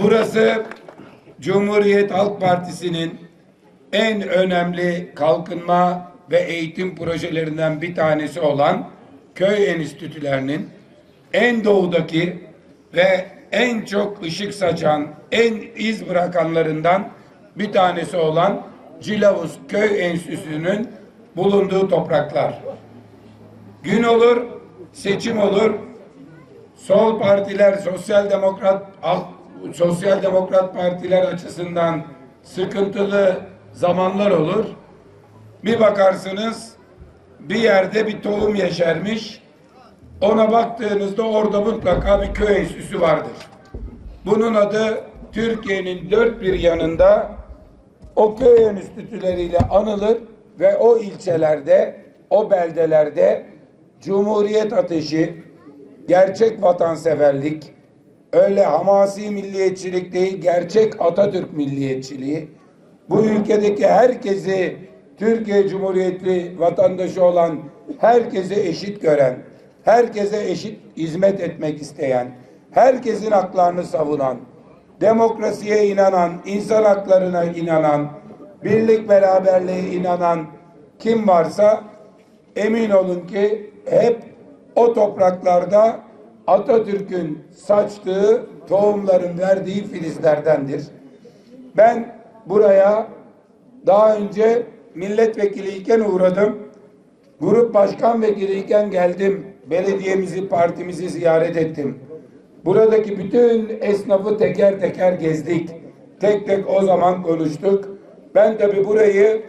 Burası Cumhuriyet Halk Partisi'nin en önemli kalkınma ve eğitim projelerinden bir tanesi olan köy enstitülerinin en doğudaki ve en çok ışık saçan, en iz bırakanlarından bir tanesi olan Cilavuz Köy Enstitüsü'nün bulunduğu topraklar. Gün olur, seçim olur, sol partiler, sosyal demokrat, sosyal demokrat partiler açısından sıkıntılı zamanlar olur. Bir bakarsınız bir yerde bir tohum yeşermiş. Ona baktığınızda orada mutlaka bir köy enstitüsü vardır. Bunun adı Türkiye'nin dört bir yanında o köy enstitüleriyle anılır ve o ilçelerde, o beldelerde Cumhuriyet ateşi, gerçek vatanseverlik, öyle hamasi milliyetçilik değil, gerçek Atatürk milliyetçiliği, bu ülkedeki herkesi Türkiye Cumhuriyeti vatandaşı olan herkese eşit gören, herkese eşit hizmet etmek isteyen, herkesin haklarını savunan, demokrasiye inanan, insan haklarına inanan, birlik beraberliğe inanan kim varsa emin olun ki hep o topraklarda Atatürk'ün saçtığı tohumların verdiği filizlerdendir. Ben buraya daha önce milletvekiliyken uğradım. Grup başkan vekiliyken geldim. Belediyemizi, partimizi ziyaret ettim. Buradaki bütün esnafı teker teker gezdik. Tek tek o zaman konuştuk. Ben tabi burayı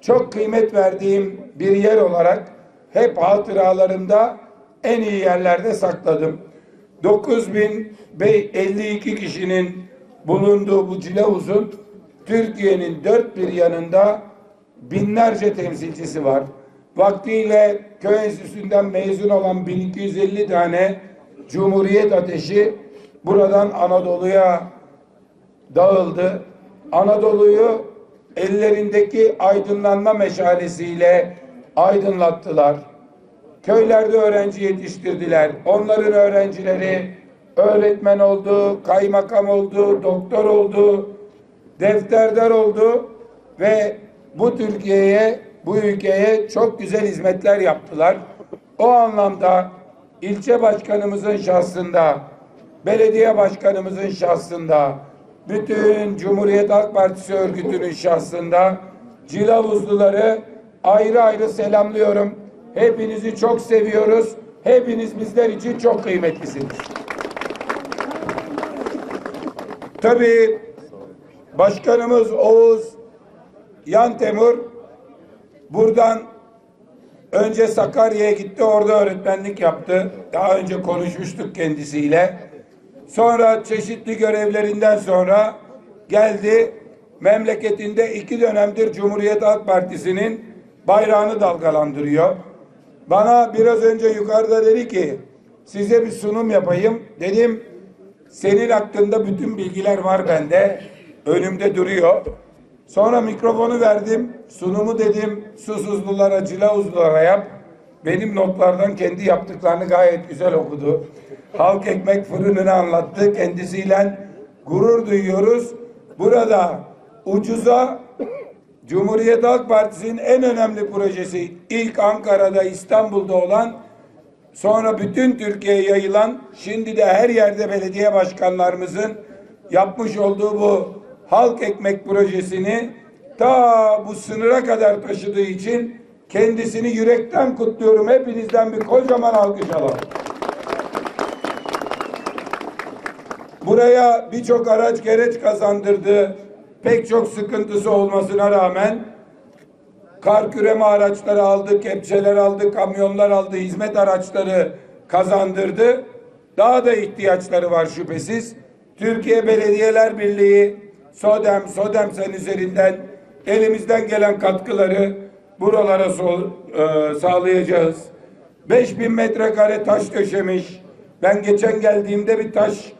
çok kıymet verdiğim bir yer olarak hep hatıralarımda en iyi yerlerde sakladım. 9052 kişinin bulunduğu bu Cilavuz'un Türkiye'nin dört bir yanında binlerce temsilcisi var. Vaktiyle köy enstitüsünden mezun olan 1250 tane Cumhuriyet ateşi buradan Anadolu'ya dağıldı. Anadolu'yu ellerindeki aydınlanma meşalesiyle aydınlattılar. Köylerde öğrenci yetiştirdiler. Onların öğrencileri öğretmen oldu, kaymakam oldu, doktor oldu, defterdar oldu ve bu Türkiye'ye, bu ülkeye çok güzel hizmetler yaptılar. O anlamda ilçe başkanımızın şahsında, belediye başkanımızın şahsında, bütün Cumhuriyet Halk Partisi örgütünün şahsında Cilavuzluları ayrı ayrı selamlıyorum. Hepinizi çok seviyoruz. Hepiniz bizler için çok kıymetlisiniz. Tabii Başkanımız Oğuz Yantemur buradan önce Sakarya'ya gitti orada öğretmenlik yaptı. Daha önce konuşmuştuk kendisiyle. Sonra çeşitli görevlerinden sonra geldi memleketinde iki dönemdir Cumhuriyet Halk Partisi'nin bayrağını dalgalandırıyor. Bana biraz önce yukarıda dedi ki size bir sunum yapayım. Dedim senin hakkında bütün bilgiler var bende. Önümde duruyor. Sonra mikrofonu verdim. Sunumu dedim susuzlulara, cilavuzlulara yap. Benim notlardan kendi yaptıklarını gayet güzel okudu. Halk ekmek fırınını anlattı. Kendisiyle gurur duyuyoruz. Burada ucuza Cumhuriyet Halk Partisi'nin en önemli projesi ilk Ankara'da İstanbul'da olan sonra bütün Türkiye'ye yayılan şimdi de her yerde belediye başkanlarımızın yapmış olduğu bu halk ekmek projesini ta bu sınıra kadar taşıdığı için kendisini yürekten kutluyorum. Hepinizden bir kocaman alkış alalım. Buraya birçok araç gereç kazandırdı. Pek çok sıkıntısı olmasına rağmen kar küreme araçları aldı, kepçeler aldı, kamyonlar aldı, hizmet araçları kazandırdı. Daha da ihtiyaçları var şüphesiz. Türkiye Belediyeler Birliği, SODEM, SODEMSEN üzerinden elimizden gelen katkıları buralara sol, e, sağlayacağız. 5000 metrekare taş döşemiş. Ben geçen geldiğimde bir taş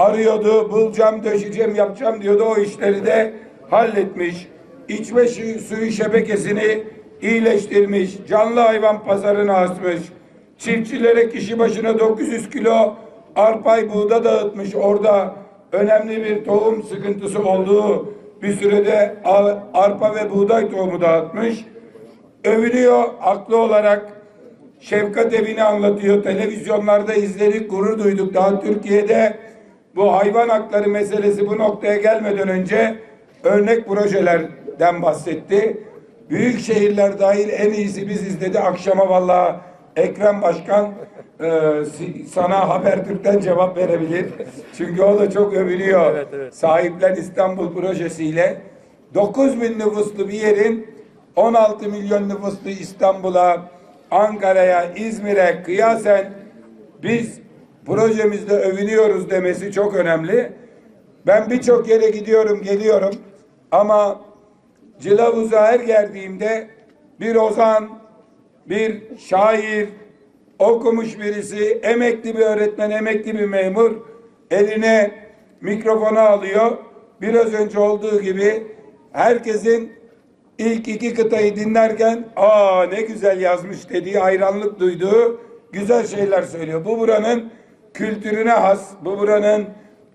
arıyordu. Bulacağım, döşeceğim, yapacağım diyordu. O işleri de halletmiş. İçme suyu, şebekesini iyileştirmiş. Canlı hayvan pazarını açmış. Çiftçilere kişi başına 900 kilo arpay buğda dağıtmış. Orada önemli bir tohum sıkıntısı olduğu bir sürede arpa ve buğday tohumu dağıtmış. Övülüyor haklı olarak. Şefkat evini anlatıyor. Televizyonlarda izledik, gurur duyduk. Daha Türkiye'de bu hayvan hakları meselesi bu noktaya gelmeden önce örnek projelerden bahsetti. Büyük şehirler dahil en iyisi biziz dedi. Akşama vallahi Ekrem Başkan e, sana Habertürk'ten cevap verebilir. Çünkü o da çok övülüyor. Sahiplen İstanbul projesiyle. 9 bin nüfuslu bir yerin 16 milyon nüfuslu İstanbul'a, Ankara'ya, İzmir'e kıyasen biz projemizde övünüyoruz demesi çok önemli. Ben birçok yere gidiyorum, geliyorum ama Cilavuz'a her geldiğimde bir ozan, bir şair, okumuş birisi, emekli bir öğretmen, emekli bir memur eline mikrofonu alıyor. Biraz önce olduğu gibi herkesin ilk iki kıtayı dinlerken aa ne güzel yazmış dediği hayranlık duyduğu güzel şeyler söylüyor. Bu buranın kültürüne has, bu buranın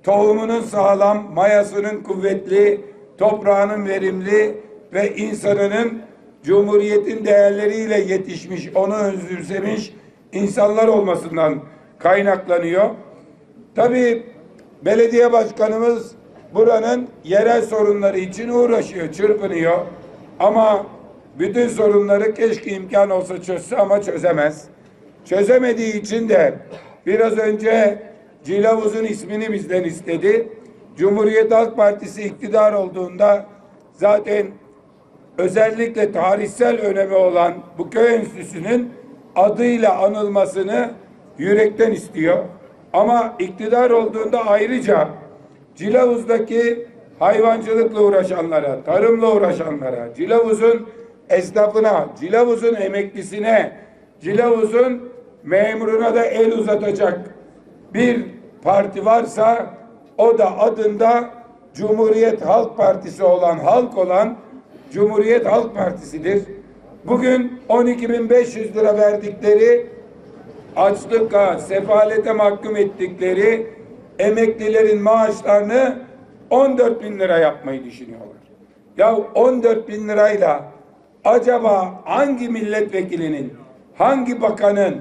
tohumunun sağlam, mayasının kuvvetli, toprağının verimli ve insanının Cumhuriyetin değerleriyle yetişmiş, onu özümsemiş insanlar olmasından kaynaklanıyor. Tabii belediye başkanımız buranın yerel sorunları için uğraşıyor, çırpınıyor. Ama bütün sorunları keşke imkan olsa çözse ama çözemez. Çözemediği için de biraz önce Cilavuz'un ismini bizden istedi. Cumhuriyet Halk Partisi iktidar olduğunda zaten özellikle tarihsel önemi olan bu köy enstitüsünün adıyla anılmasını yürekten istiyor. Ama iktidar olduğunda ayrıca Cilavuz'daki hayvancılıkla uğraşanlara, tarımla uğraşanlara, Cilavuz'un esnafına, Cilavuz'un emeklisine, Cilavuz'un memuruna da el uzatacak bir parti varsa o da adında Cumhuriyet Halk Partisi olan, halk olan Cumhuriyet Halk Partisi'dir. Bugün 12.500 lira verdikleri açlıkla, sefalete mahkum ettikleri emeklilerin maaşlarını 14 bin lira yapmayı düşünüyorlar. Ya 14 bin lirayla acaba hangi milletvekilinin, hangi bakanın,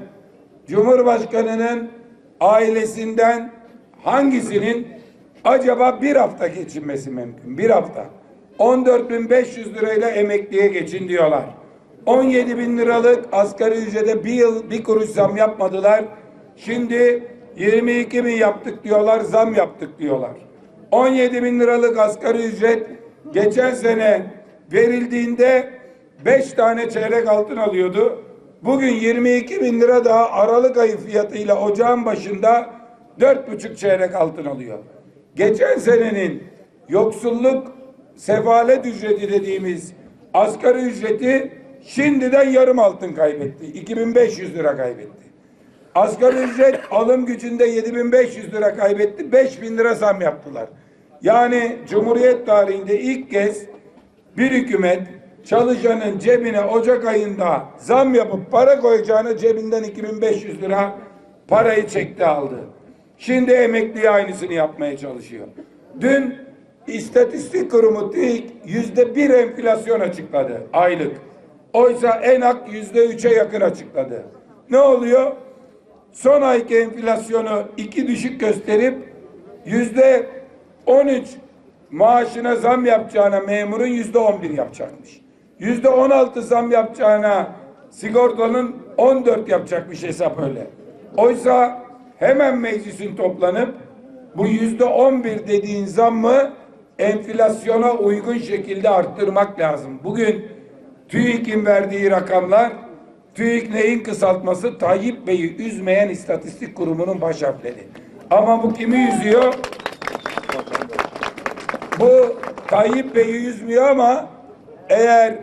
cumhurbaşkanının ailesinden hangisinin acaba bir hafta geçinmesi mümkün? Bir hafta. 14.500 lirayla emekliye geçin diyorlar. 17 bin liralık asgari ücrete bir yıl bir kuruş zam yapmadılar. Şimdi 22 bin yaptık diyorlar, zam yaptık diyorlar. 17 bin liralık asgari ücret geçen sene verildiğinde 5 tane çeyrek altın alıyordu. Bugün 22 bin lira daha Aralık ayı fiyatıyla ocağın başında dört buçuk çeyrek altın alıyor. Geçen senenin yoksulluk sefalet ücreti dediğimiz asgari ücreti şimdiden yarım altın kaybetti. 2500 lira kaybetti. Asgari ücret alım gücünde 7500 lira kaybetti. 5000 lira zam yaptılar. Yani Cumhuriyet tarihinde ilk kez bir hükümet çalışanın cebine Ocak ayında zam yapıp para koyacağına cebinden 2500 lira parayı çekti aldı. Şimdi emekliye aynısını yapmaya çalışıyor. Dün İstatistik Kurumu TÜİK yüzde bir enflasyon açıkladı aylık. Oysa ENAK yüzde üçe yakın açıkladı. Ne oluyor? Son ayki enflasyonu iki düşük gösterip yüzde 13 maaşına zam yapacağına memurun yüzde 11 yapacakmış. Yüzde 16 zam yapacağına sigortanın 14 yapacakmış hesap öyle. Oysa hemen meclisin toplanıp bu yüzde 11 dediğin zammı enflasyona uygun şekilde arttırmak lazım. Bugün TÜİK'in verdiği rakamlar TÜİK neyin kısaltması? Tayyip Bey'i üzmeyen istatistik kurumunun baş harfleri. Ama bu kimi üzüyor? Bu Tayyip Bey'i üzmüyor ama eğer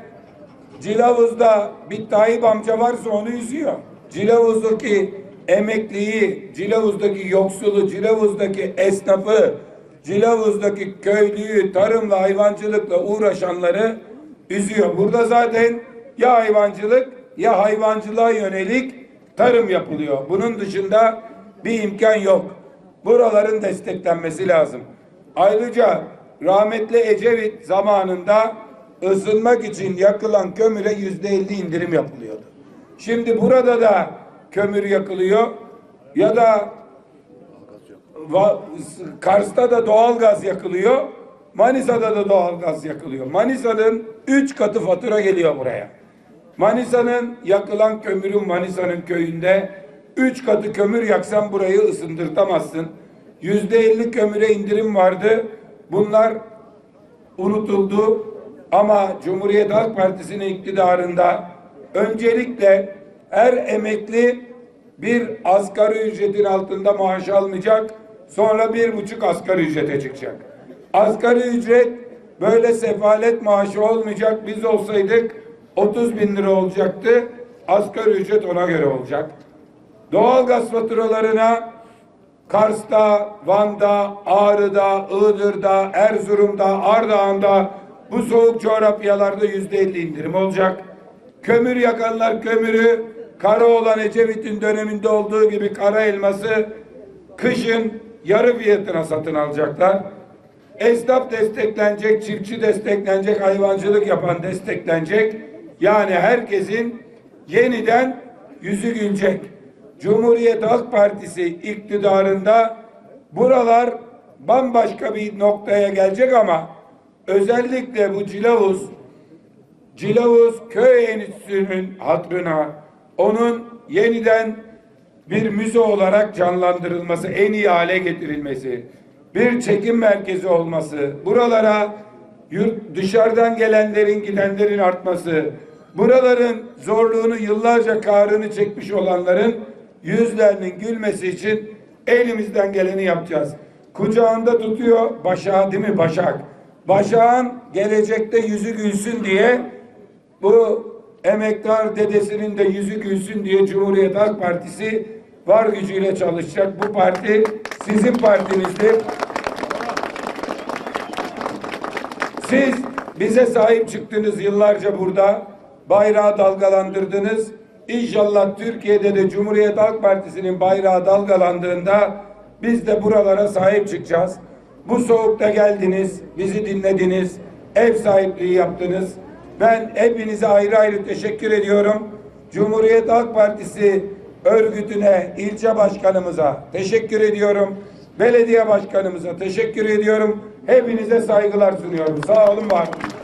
Cilavuz'da bir Tayyip amca varsa onu üzüyor. Cilavuz'daki emekliyi, Cilavuz'daki yoksulu, Cilavuz'daki esnafı, Cilavuz'daki köylüyü, tarımla, hayvancılıkla uğraşanları üzüyor. Burada zaten ya hayvancılık ya hayvancılığa yönelik tarım yapılıyor. Bunun dışında bir imkan yok. Buraların desteklenmesi lazım. Ayrıca rahmetli Ecevit zamanında ısınmak için yakılan kömüre yüzde elli indirim yapılıyordu. Şimdi burada da kömür yakılıyor ya da Kars'ta da doğal gaz yakılıyor. Manisa'da da doğal gaz yakılıyor. Manisa'nın üç katı fatura geliyor buraya. Manisa'nın yakılan kömürün Manisa'nın köyünde üç katı kömür yaksan burayı ısındırtamazsın. Yüzde elli kömüre indirim vardı. Bunlar unutuldu. Ama Cumhuriyet Halk Partisi'nin iktidarında öncelikle her emekli bir asgari ücretin altında maaş almayacak. Sonra bir buçuk asgari ücrete çıkacak. Asgari ücret böyle sefalet maaşı olmayacak. Biz olsaydık 30 bin lira olacaktı. Asgari ücret ona göre olacak. Doğalgaz faturalarına Kars'ta, Van'da, Ağrı'da, Iğdır'da, Erzurum'da, Ardahan'da bu soğuk coğrafyalarda yüzde elli indirim olacak. Kömür yakanlar kömürü kara olan Ecevit'in döneminde olduğu gibi kara elması kışın yarı fiyatına satın alacaklar. Esnaf desteklenecek, çiftçi desteklenecek, hayvancılık yapan desteklenecek. Yani herkesin yeniden yüzü gülecek. Cumhuriyet Halk Partisi iktidarında buralar bambaşka bir noktaya gelecek ama özellikle bu Cilavuz Cilavuz Köy Enstitüsü'nün hatırına onun yeniden bir müze olarak canlandırılması, en iyi hale getirilmesi, bir çekim merkezi olması, buralara yurt dışarıdan gelenlerin gidenlerin artması, buraların zorluğunu yıllarca kahrını çekmiş olanların yüzlerinin gülmesi için elimizden geleni yapacağız. Kucağında tutuyor Başak değil mi Başak? Başak'ın gelecekte yüzü gülsün diye bu emektar dedesinin de yüzü gülsün diye Cumhuriyet Halk Partisi var gücüyle çalışacak. Bu parti sizin partinizdir. Siz bize sahip çıktınız yıllarca burada. Bayrağı dalgalandırdınız. İnşallah Türkiye'de de Cumhuriyet Halk Partisi'nin bayrağı dalgalandığında biz de buralara sahip çıkacağız. Bu soğukta geldiniz, bizi dinlediniz, ev sahipliği yaptınız. Ben hepinize ayrı ayrı teşekkür ediyorum. Cumhuriyet Halk Partisi örgütüne, ilçe başkanımıza teşekkür ediyorum. Belediye başkanımıza teşekkür ediyorum. Hepinize saygılar sunuyorum. Sağ olun, var olun.